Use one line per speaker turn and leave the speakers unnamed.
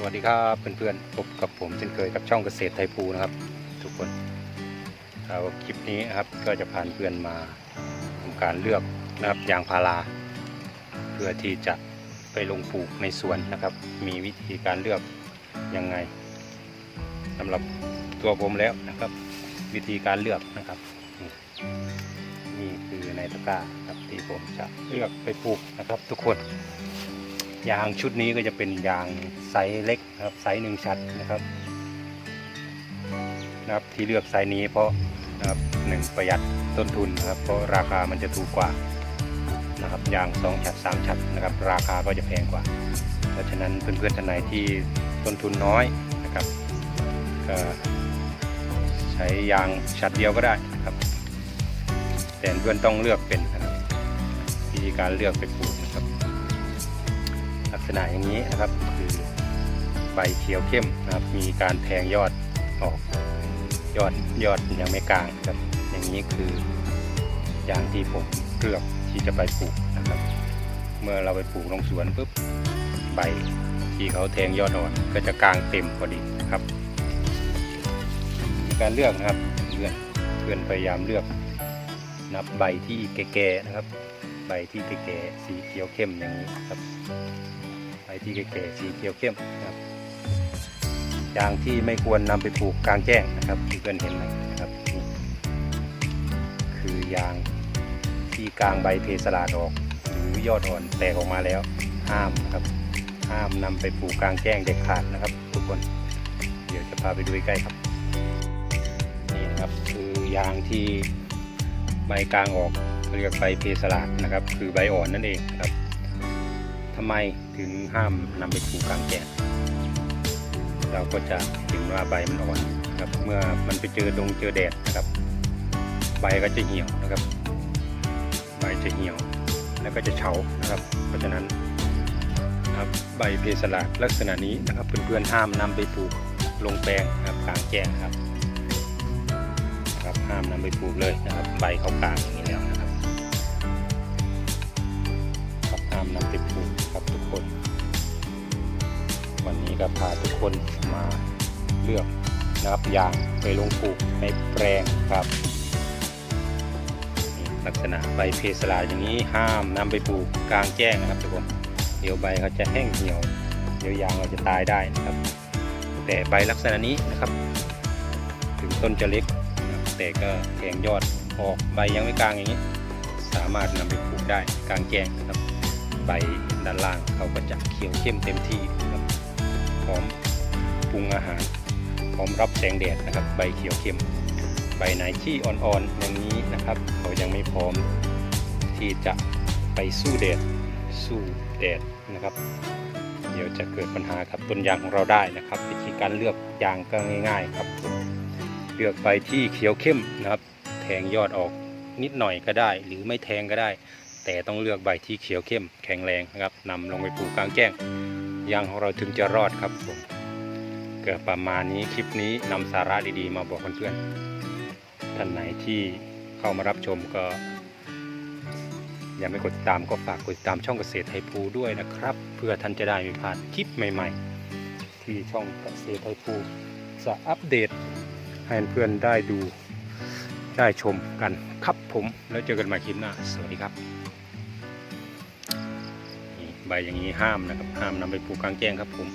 สวัสดีครับเพื่อนๆพบกับผมเช่นเคยกับช่องเกษตรไทยภูนะครับ ทุกคนเอาคลิปนี้นะครับก็จะพาเพื่อนมาทำการเลือกนะครับยางพาราเพื่อที่จะไปลงปลูกในสวนนะครับ มีวิธีการเลือกยังไงสำหรับตัวผมแล้วนะครับ วิธีการเลือกนะครับนี่นี่คือในตะกร้าครับที่ผมจะเลือกไปปลูกนะครับ ทุกคน ยางชุดนี้ก็จะเป็นยางไซส์เล็กครับไซส์หนึ่งชัดนะครับนะครับที่เลือกไซส์นี้เพราะนะครับหนึ่งประหยัดต้นทุนนะครับเพราะราคามันจะถูกกว่านะครับยางสองชัดสามชัดนะครับ ราคาก็จะแพงกว่า เพราะฉะนั้นเพื่อนๆท่านไหนที่ต้นทุนน้อยนะครับก็ใช้ยางชัดเดียวก็ได้นะครับ แต่เพื่อนต้องเลือกเป็นนะครับวิธีการเลือกไปปลูกนะครับ ษณะอย่างนี้นะครับ คือใบเขียวเข้มนะครับ มีการแทงยอดออกยอดยอดยังไม่กลางครับ อย่างนี้คืออย่างที่ผมเลือกที่จะไปปลูกนะครับ เมื่อเราไปปลูกลงสวนปุ๊บใบที่เขาแทงยอดอ่อนก็จะกลางเต็มพอดีนะครับมีการเลือกนะครับเพื่อนเพื่อนพยายามเลือกนับใบที่แก่ๆนะครับ ใบที่แก่ๆสีเขียวเข้มอย่างนี้ครับ ใบที่แก่ๆสีเขียวเข้มนะครับยางที่ไม่ควรนำไปปลูกกลางแจ้งนะครับที่เพื่อนเห็นนะครับ คือยางที่กลางใบเพสลาดออก หรือยอดอ่อนแตกออกมาแล้วห้ามนะครับ ห้ามนำไปปลูกกลางแจ้งเด็ดขาดนะครับ ทุกคนเดี๋ยวจะพาไปดูใกล้ครับนี่นะครับคือยางที่ใบกลางออกเรียกใบเพสลาดนะครับ คือใบอ่อนนั่นเองครับ ทำไมถึงห้ามนำไปปลูกกลางแจ้งเราก็จะเห็นว่าใบมันอ่อนนะครับเมื่อมันไปเจอดงเจอแดดนะครับ ใบก็จะเหี่ยวนะครับ ใบจะเหี่ยวแล้วก็จะเฉานะครับ เพราะฉะนั้นนะครับใบเพสลาดลักษณะนี้นะครับเพื่อนๆห้ามนำไปปลูกลงแปลงนะครับกลางแจ้งครับนะครับห้ามนำไปปลูกเลยนะครับ ใบเขากลางอย่างนี้แล้วนะครับครับห้ามนำไปปลูก ครับทุกคน วันนี้ก็พาทุกคนมาเลือกนะครับยางไปลงปลูกในแปลงครับ ลักษณะใบเพสลาอย่างนี้ห้ามนำไปปลูกกลางแจ้งนะครับทุกคนเดี๋ยวใบเขาจะแห้งเหี่ยวเดี๋ยวยางเราจะตายได้นะครับ แต่ใบลักษณะนี้นะครับ ถึงต้นจะเล็กแต่ก็แทงยอดออกใบยังไม่กลางอย่างนี้ สามารถนำไปปลูกได้กลางแจ้งนะครับ ใบด้านล่างเขาก็จะเขียวเข้มเต็มที่นะครับพร้อมปรุงอาหาร พร้อมรับแสงแดดนะครับ ใบเขียวเข้ม ใบไหนที่อ่อนๆอย่างนี้นะครับ เขายังไม่พร้อมที่จะไปสู้แดดสู้แดดนะครับ เดี๋ยวจะเกิดปัญหากับต้นยางของเราได้นะครับ วิธีการเลือกยางก็ง่าย ๆ ครับ เลือกใบที่เขียวเข้มนะครับ แทงยอดออกนิดหน่อยก็ได้ หรือไม่แทงก็ได้ แต่ต้องเลือกใบที่เขียวเข้มแข็งแรงนะครับนำลงไปปลูกกลางแจ้งยางของเราถึงจะรอดครับผมเกิดประมาณนี้คลิปนี้นำสาระดีๆ มาบอกเพื่อนๆท่านไหนที่เข้ามารับชมก็ยังไม่กดติดตามก็ฝากกดติดตามช่องเกษตรไทยภูด้วยนะครับ เพื่อท่านจะได้ไม่พลาดคลิปใหม่ ๆ ที่ช่องเกษตรไทยภูจะอัปเดตให้เพื่อนได้ดู ได้ชมกันครับผมแล้วเจอกันใหม่คลิปหน้าสวัสดีครับนี่ใบอย่างนี้ห้ามนะครับ ห้ามนำไปปลูกกลางแจ้งครับผม